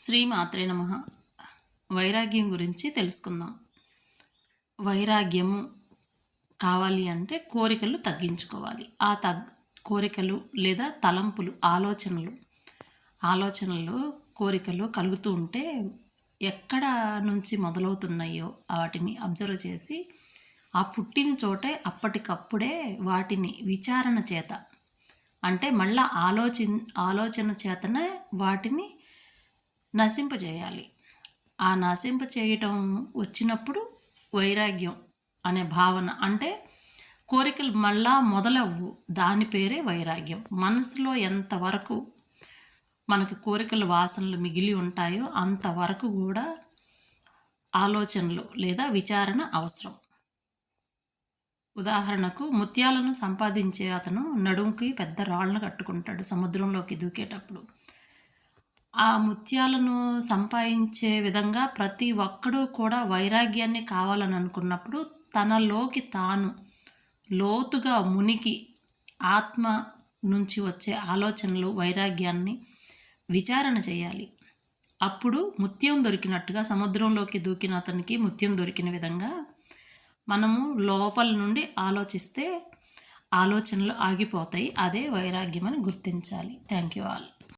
శ్రీమాత్రే నమ. వైరాగ్యం గురించి తెలుసుకుందాం. వైరాగ్యము కావాలి అంటే కోరికలు తగ్గించుకోవాలి. ఆ తగ్ కోరికలు లేదా తలంపులు ఆలోచనలు. ఆలోచనలు కోరికలు కలుగుతూ ఉంటే ఎక్కడ నుంచి మొదలవుతున్నాయో వాటిని అబ్జర్వ్ చేసి ఆ పుట్టిన చోటే అప్పటికప్పుడే వాటిని విచారణ చేత అంటే మళ్ళా ఆలోచి ఆలోచన చేతనే వాటిని నశింపజేయాలి. ఆ నశింప చేయటం వచ్చినప్పుడు వైరాగ్యం అనే భావన అంటే కోరికలు మళ్ళా మొదలవ్వు. దాని పేరే వైరాగ్యం. మనసులో ఎంతవరకు మనకు కోరికల వాసనలు మిగిలి ఉంటాయో అంతవరకు కూడా ఆలోచనలు లేదా విచారణ అవసరం. ఉదాహరణకు ముత్యాలను సంపాదించే అతను నడుముకి పెద్ద రాళ్ళను కట్టుకుంటాడు సముద్రంలోకి దూకేటప్పుడు. ఆ ముత్యాలను సంపాదించే విధంగా ప్రతి ఒక్కడూ కూడా వైరాగ్యాన్ని కావాలని అనుకున్నప్పుడు తనలోకి తాను లోతుగా మునిగి ఆత్మ నుంచి వచ్చే ఆలోచనలు వైరాగ్యాన్ని విచారణ చేయాలి. అప్పుడు ముత్యం దొరికినట్టుగా సముద్రంలోకి దూకిన అతనికి ముత్యం దొరికిన విధంగా మనము లోపల నుండి ఆలోచిస్తే ఆలోచనలు ఆగిపోతాయి. అదే వైరాగ్యం అని గుర్తించాలి. Thank you all.